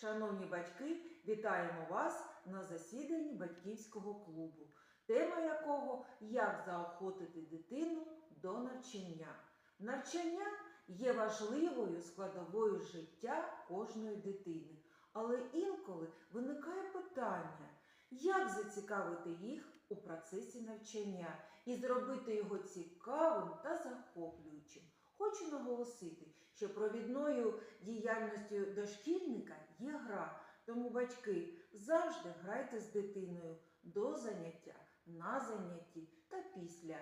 Шановні батьки, вітаємо вас на засіданні батьківського клубу, тема якого як заохотити дитину до навчання. Навчання є важливою складовою життя кожної дитини, але інколи виникає питання, як зацікавити їх у процесі навчання і зробити його цікавим та захоплюючим. Хочу наголосити, що провідною діяльністю дошкільника є гра, тому батьки завжди грайте з дитиною до заняття, на занятті та після.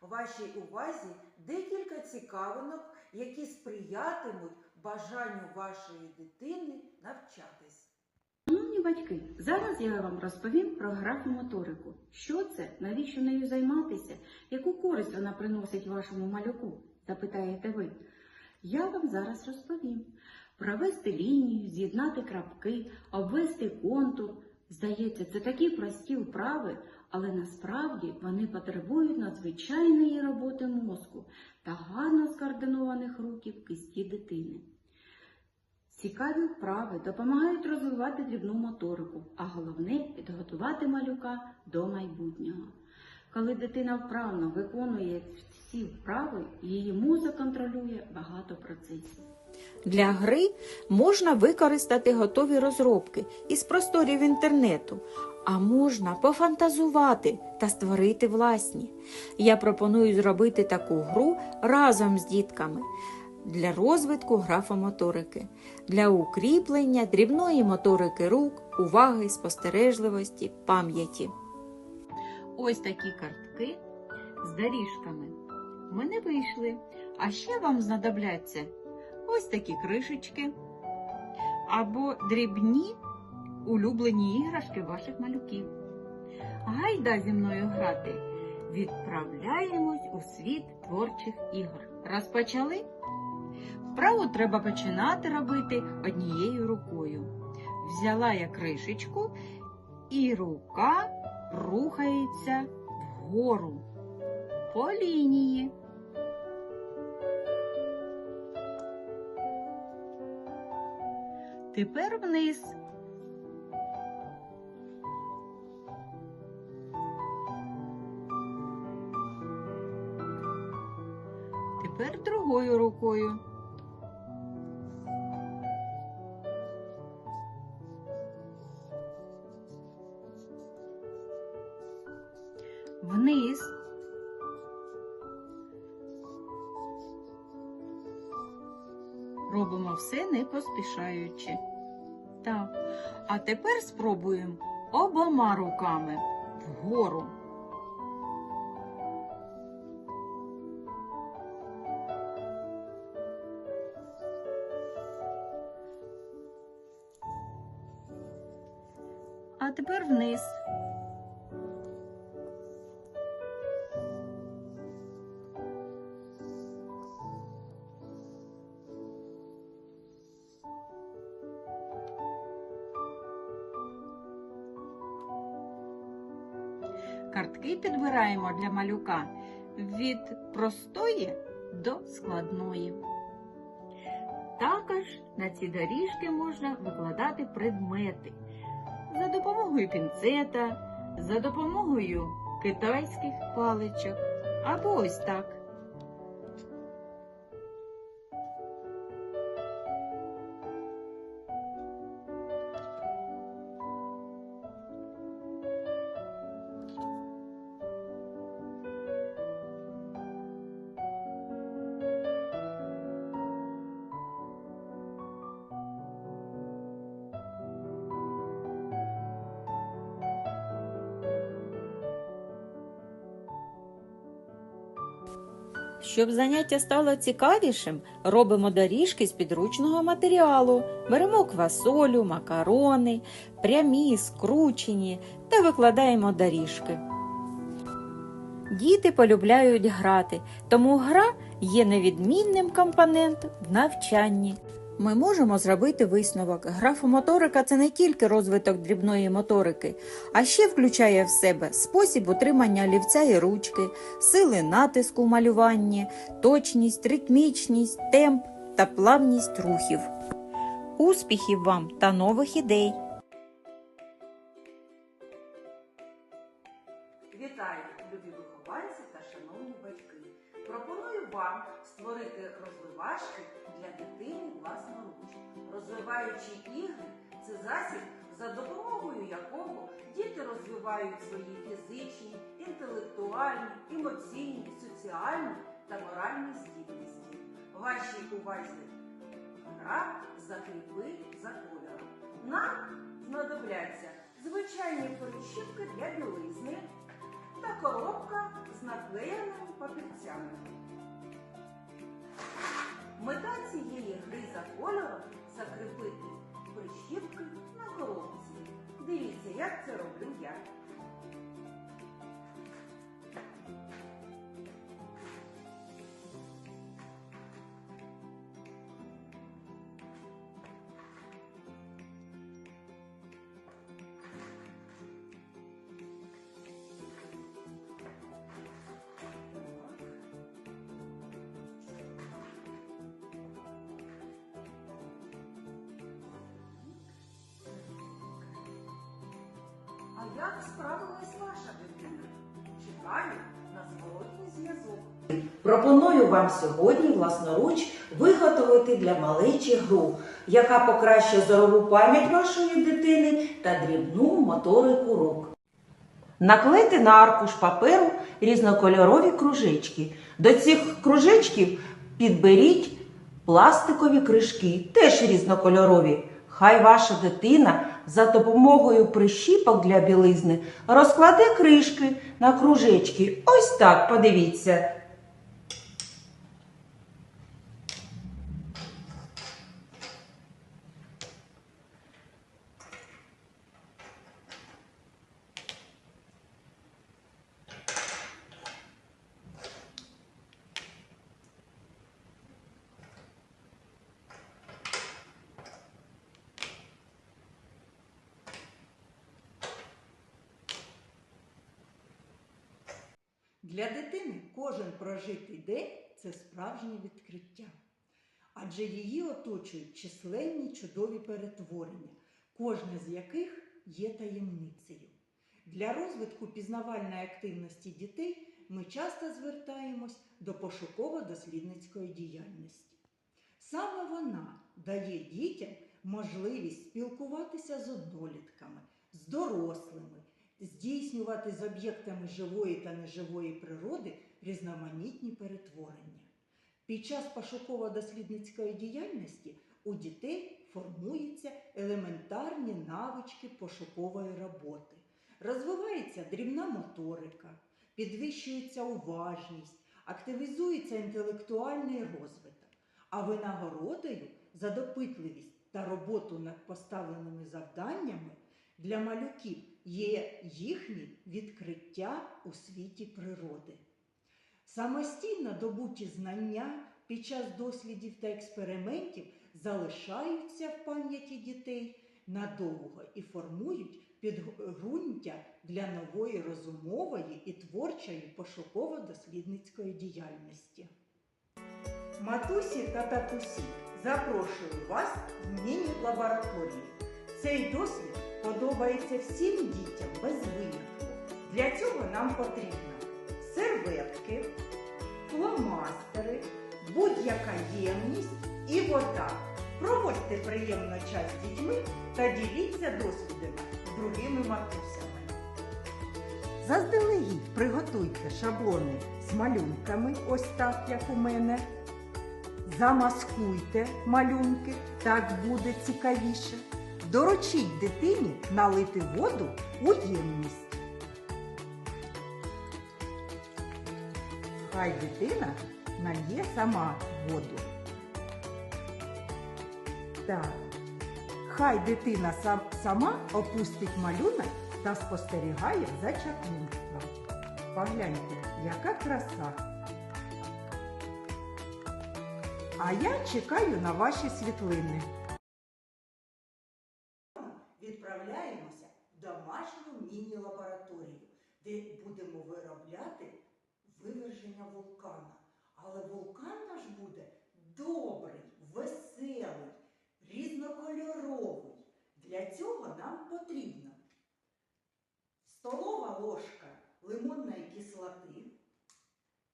Вашій увазі декілька цікавинок, які сприятимуть бажанню вашої дитини навчатись. Шановні батьки, зараз я вам розповім про графомоторику. Що це, навіщо нею займатися, яку користь вона приносить вашому малюку? Запитаєте ви. Я вам зараз розповім. Провести лінію, з'єднати крапки, обвести контур. Здається, це такі прості вправи, але насправді вони потребують надзвичайної роботи мозку та гарно скоординованих рухів кисті дитини. Цікаві вправи допомагають розвивати дрібну моторику, а головне підготувати малюка до майбутнього. Коли дитина вправно виконує всі вправи, її мозок контролює багато процесів. Для гри можна використати готові розробки із просторів інтернету, а можна пофантазувати та створити власні. Я пропоную зробити таку гру разом з дітками для розвитку графомоторики, для укріплення дрібної моторики рук, уваги, спостережливості, пам'яті. Ось такі картки з доріжками. В мене вийшли. А ще вам знадобляться ось такі кришечки або дрібні улюблені іграшки ваших малюків. Гайда зі мною грати. Відправляємось у світ творчих ігор. Розпочали? Вправу треба починати робити однією рукою. Взяла я кришечку, і рука рухається вгору по лінії. Тепер вниз. Тепер другою рукою. Робимо все не поспішаючи. Так. А тепер спробуємо обома руками вгору. А тепер вниз. Картки підбираємо для малюка від простої до складної. Також на ці доріжки можна викладати предмети за допомогою пінцета, за допомогою китайських паличок або ось так. Щоб заняття стало цікавішим, робимо доріжки з підручного матеріалу, беремо квасолю, макарони, прямі, скручені та викладаємо доріжки. Діти полюбляють грати, тому гра є невідмінним компонентом в навчанні. Ми можемо зробити висновок. Графомоторика це не тільки розвиток дрібної моторики, а ще включає в себе спосіб утримання олівця і ручки, сили натиску в малюванні, точність, ритмічність, темп та плавність рухів. Успіхів вам та нових ідей! Розвиваючі ігри це засіб, за допомогою якого діти розвивають свої фізичні, інтелектуальні, емоційні, соціальні та моральні здібності. Вашій увазі гра закріпи за кольором. Нам знадобляться звичайні прищіпки для білизни та коробка з наклеєними папірцями. Мета цієї гри за кольором закріпити прищіпки на коробці. Дивіться, як це роблю я. Як справилась ваша дитина? Чекаю на зворотній зв'язок. Пропоную вам сьогодні власноруч виготовити для малечі гру, яка покращить зорову пам'ять вашої дитини та дрібну моторику рук. Наклейте на аркуш паперу різнокольорові кружечки. До цих кружечків підберіть пластикові кришки, теж різнокольорові. Хай ваша дитина за допомогою прищіпок для білизни розкладе кришки на кружечки. Ось так, подивіться. Для дитини кожен прожитий день це справжнє відкриття. Адже її оточують численні чудові перетворення, кожне з яких є таємницею. Для розвитку пізнавальної активності дітей ми часто звертаємось до пошуково-дослідницької діяльності. Саме вона дає дітям можливість спілкуватися з однолітками, з дорослими, здійснювати з об'єктами живої та неживої природи різноманітні перетворення. Під час пошуково-дослідницької діяльності у дітей формуються елементарні навички пошукової роботи, розвивається дрібна моторика, підвищується уважність, активізується інтелектуальний розвиток, а винагородою за допитливість та роботу над поставленими завданнями для малюків є їхні відкриття у світі природи. Самостійно добуті знання під час дослідів та експериментів залишаються в пам'яті дітей надовго і формують підґрунтя для нової розумової і творчої пошуково-дослідницької діяльності. Матусі та татусі, запрошую вас в міні-лабораторію. Цей досвід подобається всім дітям без винятку. Для цього нам потрібно серветки, фломастери, будь-яка ємність і вода. Проводьте приємно час з дітьми та діліться досвідами з другими матусями. Заздалегідь приготуйте шаблони з малюнками, ось так, як у мене. Замаскуйте малюнки, так буде цікавіше. Доручіть дитині налити воду у ємність. Хай дитина нальє сама воду. Так. Хай дитина сам, сама опустить малюнок та спостерігає за чаклунством. Погляньте, яка краса. А я чекаю на ваші світлини. Відправляємося в домашню міні-лабораторію, де будемо виробляти виверження вулкана. Але вулкан наш буде добрий, веселий, різнокольоровий. Для цього нам потрібно столова ложка лимонної кислоти,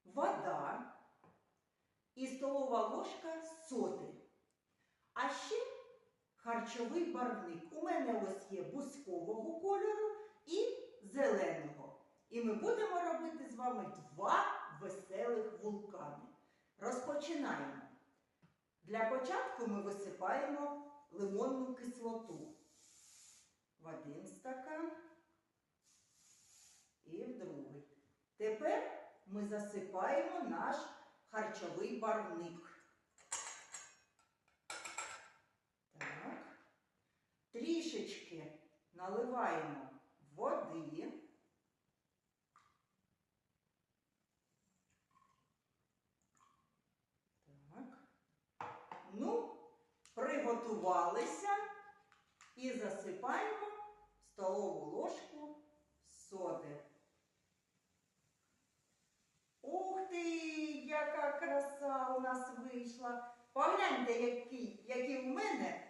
вода і столова ложка соди. А ще харчовий барвник. У мене ось є бускового кольору і зеленого. І ми будемо робити з вами два веселих вулкани. Розпочинаємо. Для початку ми висипаємо лимонну кислоту в один стакан і в другий. Тепер ми засипаємо наш харчовий барвник. Так. Трішечки наливаємо води. Так. Ну, приготувалися і засипаємо столову ложку соди. Ух ти, яка краса у нас вийшла! Погляньте, які, які в мене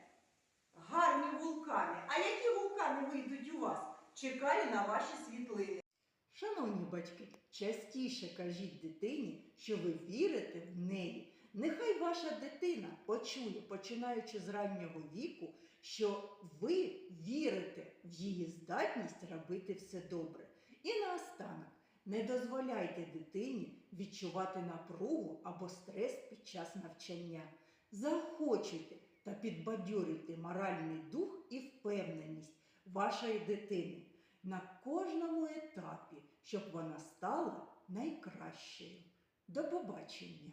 гарні вулкани. А які вулкани вийдуть у вас? Чекаю на ваші світлини. Шановні батьки, частіше кажіть дитині, що ви вірите в неї. Нехай ваша дитина почує, починаючи з раннього віку, що ви вірите в її здатність робити все добре. І наостанок, не дозволяйте дитині відчувати напругу або стрес під час навчання. Заохочуйте та підбадьорюйте моральний дух і впевненість вашої дитини на кожному етапі, щоб вона стала найкращою. До побачення!